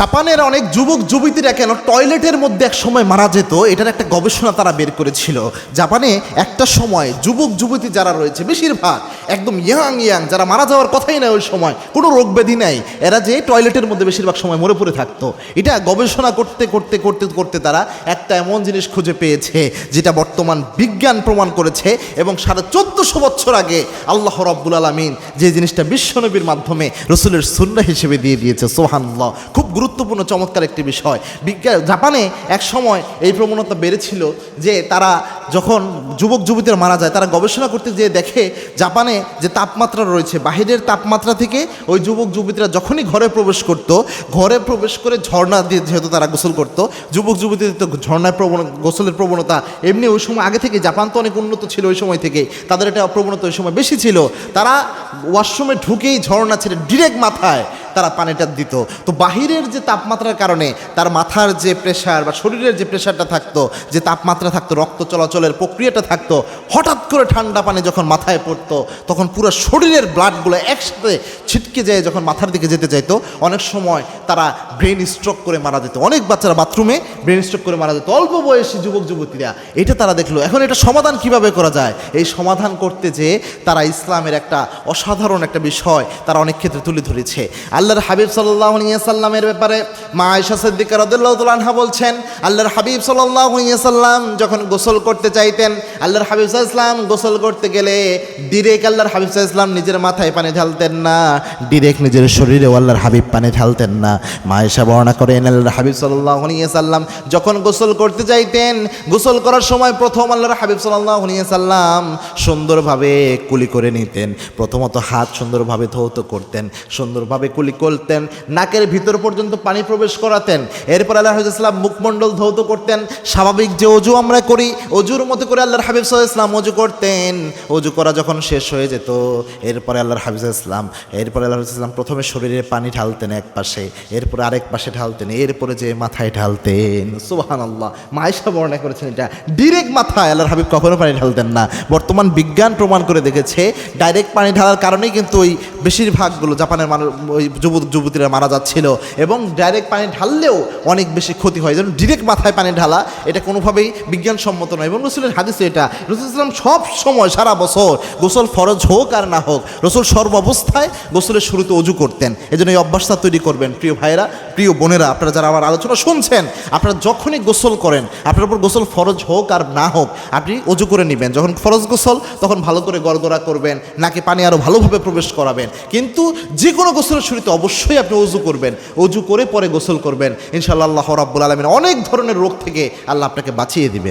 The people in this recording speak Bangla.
জাপানের অনেক যুবক যুবতীরা কেন টয়লেটের মধ্যে এক সময় মারা যেত, এটার একটা গবেষণা তারা বের করেছিল। জাপানে একটা সময় যুবক যুবতী যারা রয়েছে, বেশিরভাগ একদম ইয়াং ইয়াং, যারা মারা যাওয়ার কথাই নাই ওই সময়, কোনো রোগ ব্যাধি নাই, এরা যে টয়লেটের মধ্যে বেশিরভাগ সময় মরে পড়ে থাকতো। এটা গবেষণা করতে করতে করতে করতে তারা একটা এমন জিনিস খুঁজে পেয়েছে, যেটা বর্তমান বিজ্ঞান প্রমাণ করেছে এবং সাড়ে চোদ্দশো বছর আগে আল্লাহ রব্বুল আলমিন যে জিনিসটা বিশ্বনবীর মাধ্যমে রসুলের সুন্না হিসেবে দিয়ে দিয়েছে সোহান্লাহ খুব গুরুত্বপূর্ণ, চমৎকার একটি বিষয়। বিজ্ঞান জাপানে এক সময় এই প্রবণতা বেড়েছিল যে তারা যখন যুবক, যুবতীরা মারা যায়, তারা গবেষণা করতে যেয়ে দেখে জাপানে যে তাপমাত্রা রয়েছে, বাহিরের তাপমাত্রা থেকে ওই যুবক, যুবতীরা যখনই ঘরে প্রবেশ করত, ঘরে প্রবেশ করে ঝর্ণা দিয়ে যেহেতু তারা গোসল করত, যুবক যুবতীদের তো ঝর্ণায় প্রবণ গোসলের প্রবণতা এমনি ওই সময় আগে থেকে, জাপান তো অনেক উন্নত ছিল ওই সময় থেকে, তাদের এটা প্রবণতা ওই সময় বেশি ছিল। তারা ওয়াশরুমে ঢুকেই ঝর্ণা ছেড়ে ডিরেক্ট মাথায় তারা পানিটা দিত। তো বাহিরের যে তাপমাত্রার কারণে তার মাথার যে প্রেশার বা শরীরের যে প্রেশারটা থাকতো, যে তাপমাত্রা থাকতো, রক্ত চলাচলের প্রক্রিয়াটা থাকতো, হঠাৎ করে ঠান্ডা পানি যখন মাথায় পড়তো, তখন পুরো শরীরের ব্লাডগুলো একসাথে ছিটকে যায়, যখন মাথার দিকে যেতে চাইতো, অনেক সময় তারা ব্রেন স্ট্রোক করে মারা যেত। অনেক বাচ্চারা বাথরুমে ব্রেন স্ট্রোক করে মারা যেত। অল্প বয়সী যুবক, যুবতীরা, এটা তারা দেখল। এখন এটা সমাধান কীভাবে করা যায়? এই সমাধান করতে যে তারা ইসলামের একটা অসাধারণ একটা বিষয় তারা অনেক ক্ষেত্রে তুলে ধরেছে। আল্লাহর হাবিব সাল্লাহ সাল্লামের ব্যাপারে মা আয়সা সিদ্দিকা রদুল্লাহ আনহা বলছেন, আল্লাহর হাবিব সাল্লাহ সাল্লাম যখন গোসল করতে চাইতেন, আল্লাহর হাবিব ইসলাম গোসল করতে গেলে ডিরেক্ট আল্লাহর হাবিব ইসলাম নিজের মাথায় পানি ঢালতেন না ডিরেক্ট নিজের শরীরেও আল্লাহর হাবিব পানি ঢালতেন না। মা আয়সা বর্ণনা করেন, আল্লাহর হাবিব সাল্লাহ সাল্লাম যখন গোসল করতে চাইতেন, গোসল করার সময় প্রথম আল্লাহর হাবিব সাল্লাহ সাল্লাম সুন্দরভাবে কুলি করে নিতেন। প্রথমত হাত সুন্দরভাবে ধৌত করতেন, সুন্দরভাবে কুলি করতেন, নাকের ভিতর পর্যন্ত পানি প্রবেশ করাতেন। এরপর আল্লাহ ইসলাম মুখমণ্ডল ধৌত করতেন। স্বাভাবিক যে অজু আমরা করি, অজুর মতো করে আল্লাহর হাবিব ইসলাম অজু করতেন। অজু করা যখন শেষ হয়ে যেত, এরপরে আল্লাহর হাবিজ ইসলাম এরপরে আল্লাহ ইসলাম প্রথমে শরীরে পানি ঢালতেন এক পাশে, এরপরে আরেক পাশে ঢালতেন, এরপরে যে মাথায় ঢালতেন। সুবাহান আল্লাহ মায়েশা বর্ণনা করেছেন এটা। ডিরেক্ট মাথায় আল্লাহর হাবিব কখনো পানি ঢালতেন না। বর্তমান বিজ্ঞান প্রমাণ করে দেখেছে ডাইরেক্ট পানি ঢালার কারণেই কিন্তু ওই বেশিরভাগগুলো জাপানের মানুষ, ওই যুবক, যুবতীরা মারা যাচ্ছিল এবং ডাইরেক্ট পানি ঢাললেও অনেক বেশি ক্ষতি হয়। যেন ডিরেক্ট মাথায় পানি ঢালা, এটা কোনোভাবেই বিজ্ঞানসম্মত নয় এবং রসুলের হাদিসে এটা। রসুল ইসলাম সব সময় সারা বছর গোসল ফরজ হোক আর না হোক, রসুল সর্বাবস্থায় গোসলের শুরুতে অজু করতেন। এই জন্য এই অভ্যাসটা তৈরি করবেন প্রিয় ভাইয়েরা, প্রিয় বোনেরা, আপনারা যারা আমার আলোচনা শুনছেন, আপনারা যখনই গোসল করেন, আপনার উপর গোসল ফরজ হোক আর না হোক, আপনি অজু করে নেবেন। যখন ফরজ গোসল, তখন ভালো করে গড়গড়া করবেন, নাকি পানি আরও ভালোভাবে প্রবেশ করাবেন। কিন্তু যে কোনো গোসলের শুরুতে অবশ্যই আপনি অজু করবেন। অজু করে পরে গোসল করবেন। ইনশাআল্লাহ আল্লাহ রাব্বুল আলমিন অনেক ধরনের রোগ থেকে আল্লাহ আপনাকে বাঁচিয়ে দিবেন।